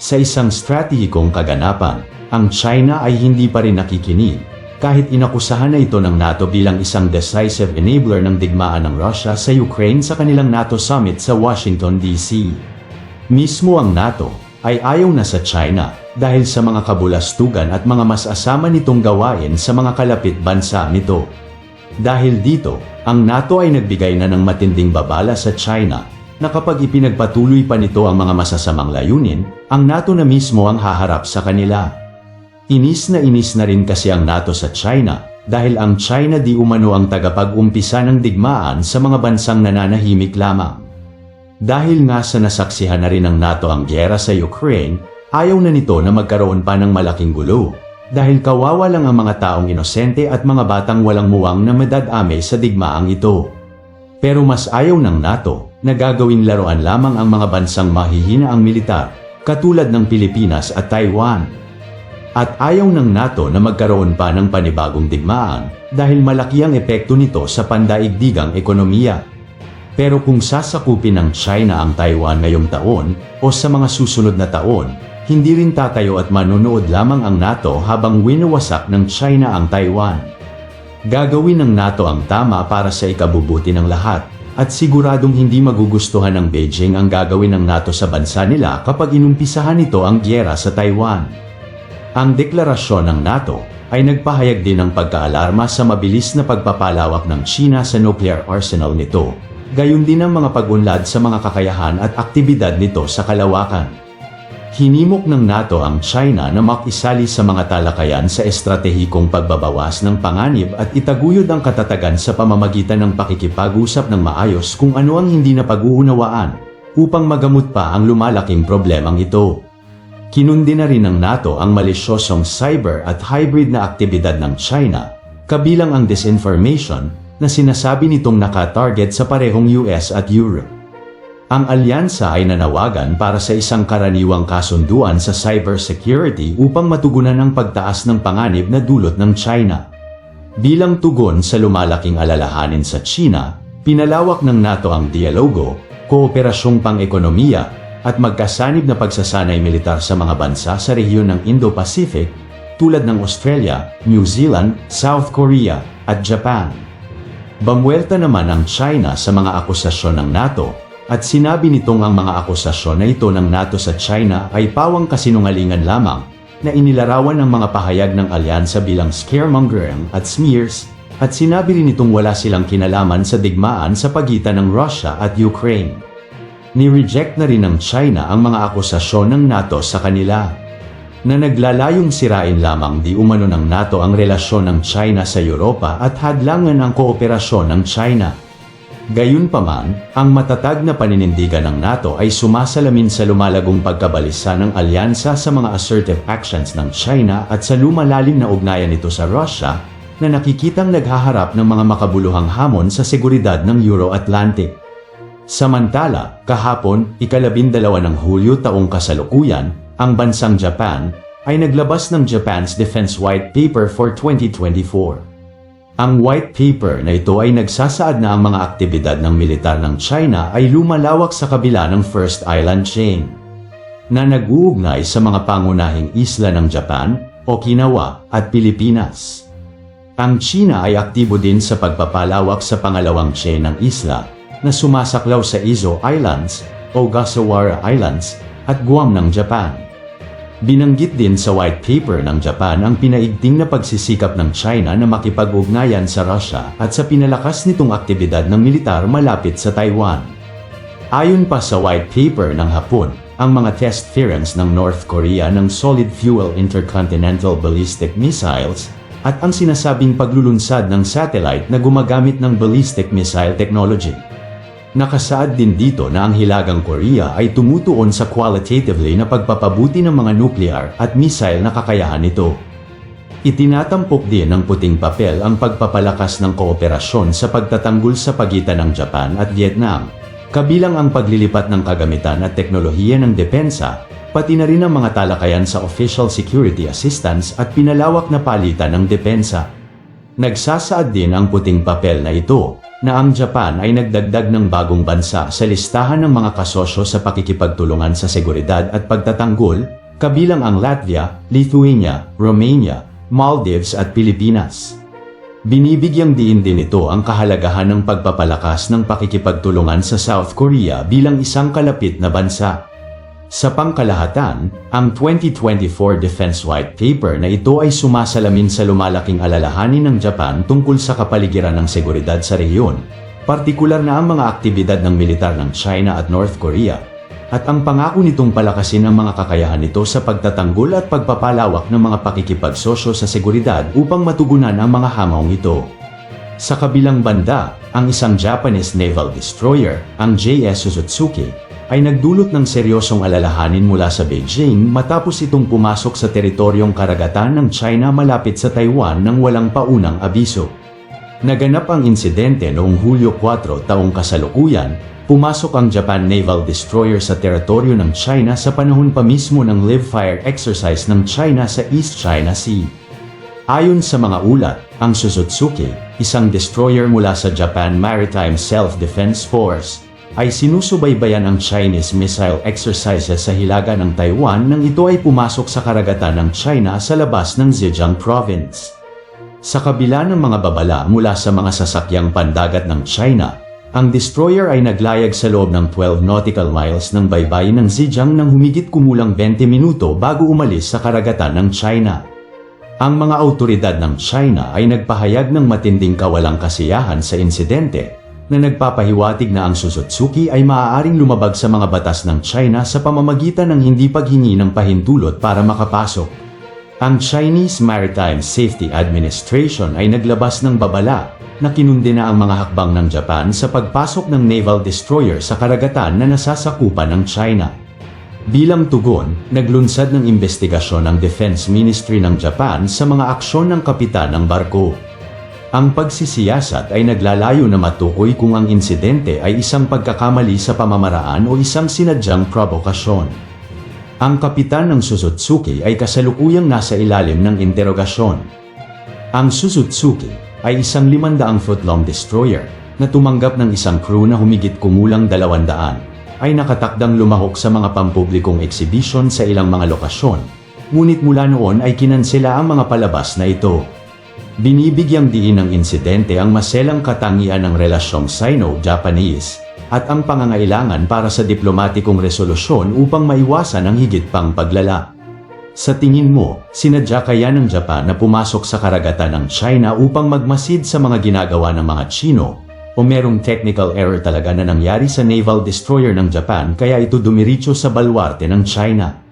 Sa isang stratehikong kaganapan, ang China ay hindi pa rin nakikinig, kahit inakusahan na ito ng NATO bilang isang decisive enabler ng digmaan ng Russia sa Ukraine sa kanilang NATO summit sa Washington DC. Mismo ang NATO ay ayaw na sa China dahil sa mga kabulastugan at mga mas asama nitong gawain sa mga kalapit bansa nito. Dahil dito, ang NATO ay nagbigay na ng matinding babala sa China na kapag ipinagpatuloy pa nito ang mga masasamang layunin, ang NATO na mismo ang haharap sa kanila. Inis na inis na rin kasi ang NATO sa China dahil ang China di umano ang tagapag-umpisa ng digmaan sa mga bansang nananahimik lamang. Dahil nga sa nasaksihan na rin ng NATO ang gyera sa Ukraine, ayaw na nito na magkaroon pa ng malaking gulo. Dahil kawawa lang ang mga taong inosente at mga batang walang muwang na madadame sa digmaang ito. Pero mas ayaw ng NATO na gagawing laruan lamang ang mga bansang mahihina ang militar, katulad ng Pilipinas at Taiwan. At ayaw ng NATO na magkaroon pa ng panibagong digmaan dahil malaki ang epekto nito sa pandaigdigang ekonomiya. Pero kung sasakupin ng China ang Taiwan ngayong taon o sa mga susunod na taon, hindi rin tatayo at manonood lamang ang NATO habang winawasak ng China ang Taiwan. Gagawin ng NATO ang tama para sa ikabubuti ng lahat at siguradong hindi magugustuhan ng Beijing ang gagawin ng NATO sa bansa nila kapag inumpisahan nito ang gyera sa Taiwan. Ang deklarasyon ng NATO ay nagpahayag din ng pagkaalarma sa mabilis na pagpapalawak ng China sa nuclear arsenal nito, gayon din ang mga pag-unlad sa mga kakayahan at aktibidad nito sa kalawakan. Hinimok ng NATO ang China na makisali sa mga talakayan sa estratehikong pagbabawas ng panganib at itaguyod ang katatagan sa pamamagitan ng pakikipag-usap ng maayos kung ano ang hindi na pag-uunawaan upang magamot pa ang lumalaking problemang ito. Kinundi na rin ng NATO ang malisyosong cyber at hybrid na aktibidad ng China, kabilang ang disinformation na sinasabi nitong naka-target sa parehong US at Europe. Ang alyansa ay nanawagan para sa isang karaniwang kasunduan sa cybersecurity upang matugunan ang pagtaas ng panganib na dulot ng China. Bilang tugon sa lumalaking alalahanin sa China, pinalawak ng NATO ang dialogo, kooperasyong pang-ekonomiya, at magkasanib na pagsasanay militar sa mga bansa sa rehiyon ng Indo-Pacific tulad ng Australia, New Zealand, South Korea, at Japan. Bamuelta naman ang China sa mga akusasyon ng NATO at sinabi nitong ang mga akusasyon na ito ng NATO sa China ay pawang kasinungalingan lamang na inilarawan ng mga pahayag ng alyansa bilang scaremongering at smears at sinabi rin nitong wala silang kinalaman sa digmaan sa pagitan ng Russia at Ukraine. Ni-reject na rin ng China ang mga akusasyon ng NATO sa kanila na naglalayong sirain lamang di umano ng NATO ang relasyon ng China sa Europa at hadlangan ang kooperasyon ng China. Gayunpaman, ang matatag na paninindigan ng NATO ay sumasalamin sa lumalagong pagkabalisa ng alyansa sa mga assertive actions ng China at sa lumalalim na ugnayan nito sa Russia na nakikitang naghaharap ng mga makabuluhang hamon sa seguridad ng Euro-Atlantic. Samantala, kahapon, ikalabindalawa ng Hulyo taong kasalukuyan, ang bansang Japan ay naglabas ng Japan's Defense White Paper for 2024. Ang white paper na ito ay nagsasaad na ang mga aktibidad ng militar ng China ay lumalawak sa kabila ng First Island Chain na nag-uugnay sa mga pangunahing isla ng Japan, Okinawa at Pilipinas. Ang China ay aktibo din sa pagpapalawak sa pangalawang chain ng isla na sumasaklaw sa Izo Islands, Ogasawara Islands at Guam ng Japan. Binanggit din sa white paper ng Japan ang pinaigting na pagsisikap ng China na makipag-ugnayan sa Russia at sa pinalakas nitong aktibidad ng militar malapit sa Taiwan. Ayon pa sa white paper ng Hapon, ang mga test firms ng North Korea ng solid fuel intercontinental ballistic missiles at ang sinasabing paglulunsad ng satellite na gumagamit ng ballistic missile technology. Nakasaad din dito na ang Hilagang Korea ay tumutuon sa qualitatively na pagpapabuti ng mga nuclear at missile na kakayahan nito. Itinatampok din ng puting papel ang pagpapalakas ng kooperasyon sa pagtatanggol sa pagitan ng Japan at Vietnam, kabilang ang paglilipat ng kagamitan at teknolohiya ng depensa, pati na rin ang mga talakayan sa official security assistance at pinalawak na palitan ng depensa. Nagsasaad din ang puting papel na ito na ang Japan ay nagdagdag ng bagong bansa sa listahan ng mga kasosyo sa pakikipagtulungan sa seguridad at pagtatanggol, kabilang ang Latvia, Lithuania, Romania, Maldives at Pilipinas. Binibigyang diin din ito ang kahalagahan ng pagpapalakas ng pakikipagtulungan sa South Korea bilang isang kalapit na bansa. Sa pangkalahatan, ang 2024 Defense White Paper na ito ay sumasalamin sa lumalaking alalahanin ng Japan tungkol sa kapaligiran ng seguridad sa rehiyon, partikular na ang mga aktibidad ng militar ng China at North Korea, at ang pangako nitong palakasin ang mga kakayahan nito sa pagtatanggol at pagpapalawak ng mga pakikipagsosyo sa seguridad upang matugunan ang mga hamong ito. Sa kabilang banda, ang isang Japanese naval destroyer, ang JS Suzutsuki, ay nagdulot ng seryosong alalahanin mula sa Beijing matapos itong pumasok sa teritoryong karagatan ng China malapit sa Taiwan ng walang paunang abiso. Naganap ang insidente noong Hulyo 4 taong kasalukuyan, pumasok ang Japan Naval Destroyer sa teritoryo ng China sa panahon pa mismo ng live fire exercise ng China sa East China Sea. Ayon sa mga ulat, ang Suzutsuki, isang destroyer mula sa Japan Maritime Self-Defense Force, ay sinusubaybayan ang Chinese missile exercises sa hilaga ng Taiwan nang ito ay pumasok sa karagatan ng China sa labas ng Zhejiang Province. Sa kabila ng mga babala mula sa mga sasakyang pandagat ng China, ang destroyer ay naglayag sa loob ng 12 nautical miles ng baybayin ng Zhejiang nang humigit kumulang 20 minuto bago umalis sa karagatan ng China. Ang mga autoridad ng China ay nagpahayag ng matinding kawalang kasiyahan sa insidente na nagpapahiwatig na ang Suzutsuki ay maaaring lumabag sa mga batas ng China sa pamamagitan ng hindi paghingi ng pahintulot para makapasok. Ang Chinese Maritime Safety Administration ay naglabas ng babala na kinundi na ang mga hakbang ng Japan sa pagpasok ng naval destroyer sa karagatan na nasasakupan ng China. Bilang tugon, naglunsad ng investigasyon ang Defense Ministry ng Japan sa mga aksyon ng kapitan ng barko. Ang pagsisiyasat ay naglalayo na matukoy kung ang insidente ay isang pagkakamali sa pamamaraan o isang sinadyang provokasyon. Ang kapitan ng Suzutsuki ay kasalukuyang nasa ilalim ng interogasyon. Ang Suzutsuki ay isang 500 foot long destroyer na tumanggap ng isang crew na humigit kumulang 200 ay nakatakdang lumahok sa mga pampublikong exhibition sa ilang mga lokasyon. Ngunit mula noon ay kinansela ang mga palabas na ito. Binibigyang diin ng insidente ang maselang katangian ng relasyong Sino-Japanese at ang pangangailangan para sa diplomatikong resolusyon upang maiwasan ang higit pang paglala. Sa tingin mo, sinadya kaya ng Japan na pumasok sa karagatan ng China upang magmasid sa mga ginagawa ng mga Chino o merong technical error talaga na nangyari sa naval destroyer ng Japan kaya ito dumiritso sa balwarte ng China?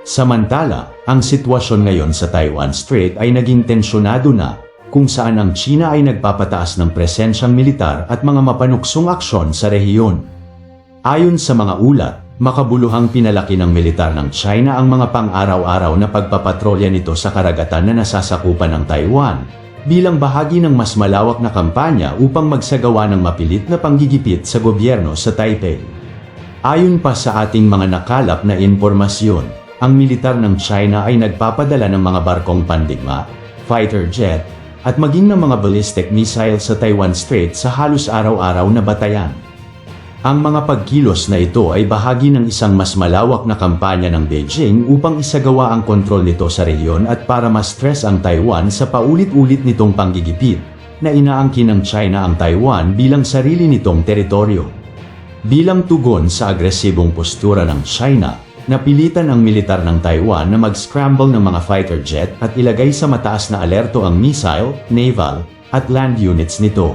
Samantala, ang sitwasyon ngayon sa Taiwan Strait ay naging tensyonado na kung saan ang China ay nagpapataas ng presensyang militar at mga mapanuksong aksyon sa rehiyon. Ayon sa mga ulat, makabuluhang pinalaki ng militar ng China ang mga pang-araw-araw na pagpapatrolya nito sa karagatan na nasasakupan ng Taiwan bilang bahagi ng mas malawak na kampanya upang magsagawa ng mapilit na panggigipit sa gobyerno sa Taipei. Ayon pa sa ating mga nakalap na impormasyon, ang militar ng China ay nagpapadala ng mga barkong pandigma, fighter jet, at maging ng mga ballistic missile sa Taiwan Strait sa halos araw-araw na batayan. Ang mga pagkilos na ito ay bahagi ng isang mas malawak na kampanya ng Beijing upang isagawa ang kontrol nito sa rehiyon at para ma-stress ang Taiwan sa paulit-ulit nitong panggigipit na inaangkin ng China ang Taiwan bilang sarili nitong teritoryo. Bilang tugon sa agresibong postura ng China, napilitan ang militar ng Taiwan na mag-scramble ng mga fighter jet at ilagay sa mataas na alerto ang missile, naval, at land units nito.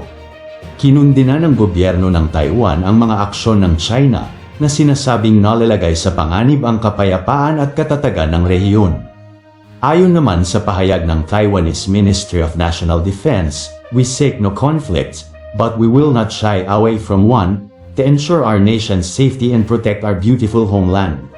Kinundina ng gobyerno ng Taiwan ang mga aksyon ng China na sinasabing nalalagay sa panganib ang kapayapaan at katatagan ng rehiyon. Ayon naman sa pahayag ng Taiwanese Ministry of National Defense, we seek no conflicts, but we will not shy away from one to ensure our nation's safety and protect our beautiful homeland.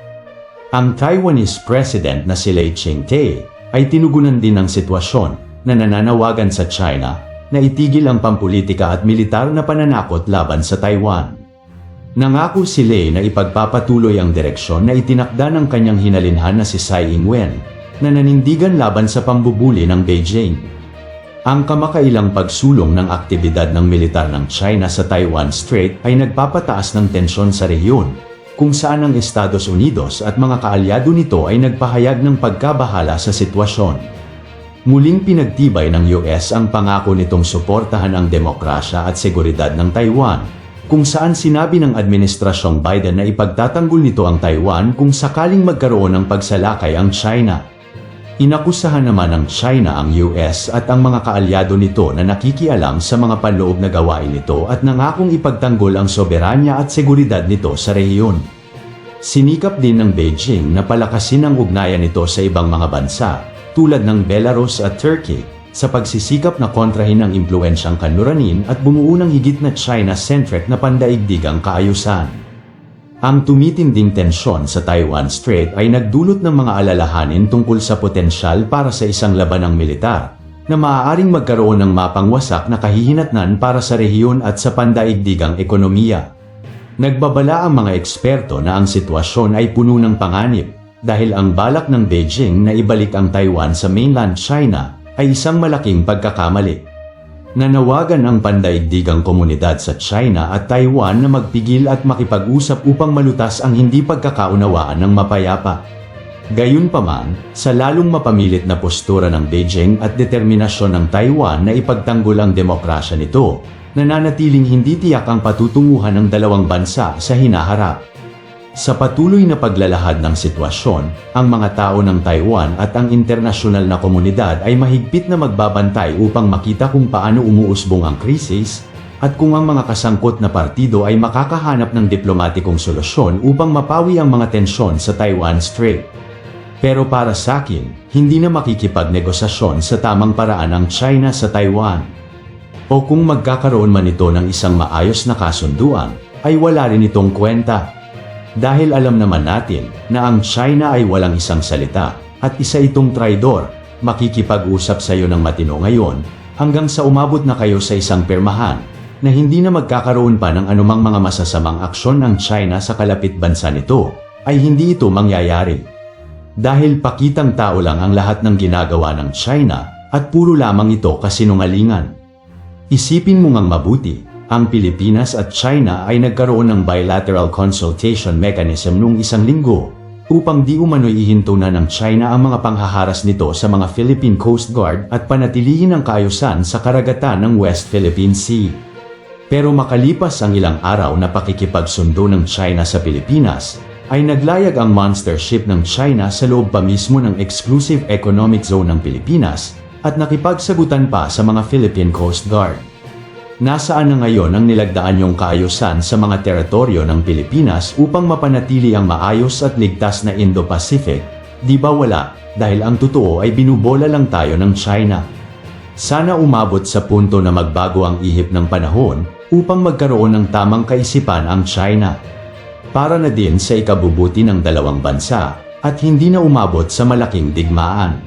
Ang Taiwanese President na si Lei Ching-te ay tinugunan din ng sitwasyon na nananawagan sa China na itigil ang pampolitika at militar na pananakot laban sa Taiwan. Nangako si Lei na ipagpapatuloy ang direksyon na itinakda ng kanyang hinalinhan na si Tsai Ing-wen na nanindigan laban sa pambubuli ng Beijing. Ang kamakailang pagsulong ng aktibidad ng militar ng China sa Taiwan Strait ay nagpapataas ng tensyon sa rehiyon, kung saan ang Estados Unidos at mga kaalyado nito ay nagpahayag ng pagkabahala sa sitwasyon. Muling pinagtibay ng US ang pangako nitong suportahan ang demokrasya at seguridad ng Taiwan, kung saan sinabi ng Administrasyong Biden na ipagtatanggol nito ang Taiwan kung sakaling magkaroon ng pagsalakay ang China. Inakusahan naman ng China ang US at ang mga kaalyado nito na nakikialam sa mga panloob na gawain nito at nangakong ipagtanggol ang soberanya at seguridad nito sa rehiyon. Sinikap din ng Beijing na palakasin ang ugnayan nito sa ibang mga bansa, tulad ng Belarus at Turkey, sa pagsisikap na kontrahin ang impluensyang kanluranin at bumuo ng higit na China-centric na pandaigdigang kaayusan. Ang tumitinding tensyon sa Taiwan Strait ay nagdulot ng mga alalahanin tungkol sa potensyal para sa isang labanang militar na maaaring magkaroon ng mapangwasak na kahihinatnan para sa rehiyon at sa pandaigdigang ekonomiya. Nagbabala ang mga eksperto na ang sitwasyon ay puno ng panganib dahil ang balak ng Beijing na ibalik ang Taiwan sa mainland China ay isang malaking pagkakamali. Nanawagan ang pandaigdigang komunidad sa China at Taiwan na magpigil at makipag-usap upang malutas ang hindi pagkakaunawaan ng mapayapa. Gayunpaman, sa lalong mapamilit na postura ng Beijing at determinasyon ng Taiwan na ipagtanggol ang demokrasya nito, nananatiling hindi tiyak ang patutunguhan ng dalawang bansa sa hinaharap. Sa patuloy na paglalahad ng sitwasyon, ang mga tao ng Taiwan at ang internasyonal na komunidad ay mahigpit na magbabantay upang makita kung paano umuusbong ang krisis at kung ang mga kasangkot na partido ay makakahanap ng diplomatikong solusyon upang mapawi ang mga tensyon sa Taiwan Strait. Pero para sa akin, hindi na makikipagnegosasyon sa tamang paraan ang China sa Taiwan. O kung magkakaroon man ito ng isang maayos na kasunduan, ay wala rin itong kwenta. Dahil alam naman natin na ang China ay walang isang salita at isa itong traidor, makikipag-usap sa iyo ng matino ngayon hanggang sa umabot na kayo sa isang permahan na hindi na magkakaroon pa ng anumang mga masasamang aksyon ng China sa kalapit bansa nito, ay hindi ito mangyayari. Dahil pakitang tao lang ang lahat ng ginagawa ng China at puro lamang ito kasinungalingan. Isipin mo ngang mabuti, ang Pilipinas at China ay nagkaroon ng bilateral consultation mechanism noong isang linggo upang di umano'y ihinto na ng China ang mga panghaharas nito sa mga Philippine Coast Guard at panatilihin ang kaayusan sa karagatan ng West Philippine Sea. Pero makalipas ang ilang araw na pakikipagsundo ng China sa Pilipinas, ay naglayag ang monster ship ng China sa loob pa mismo ng Exclusive Economic Zone ng Pilipinas at nakipagsagutan pa sa mga Philippine Coast Guard. Nasaan na ngayon ang nilagdaan yung kaayusan sa mga teritoryo ng Pilipinas upang mapanatili ang maayos at ligtas na Indo-Pacific? Di ba wala, dahil ang totoo ay binubola lang tayo ng China. Sana umabot sa punto na magbago ang ihip ng panahon upang magkaroon ng tamang kaisipan ang China. Para na din sa ikabubuti ng dalawang bansa at hindi na umabot sa malaking digmaan.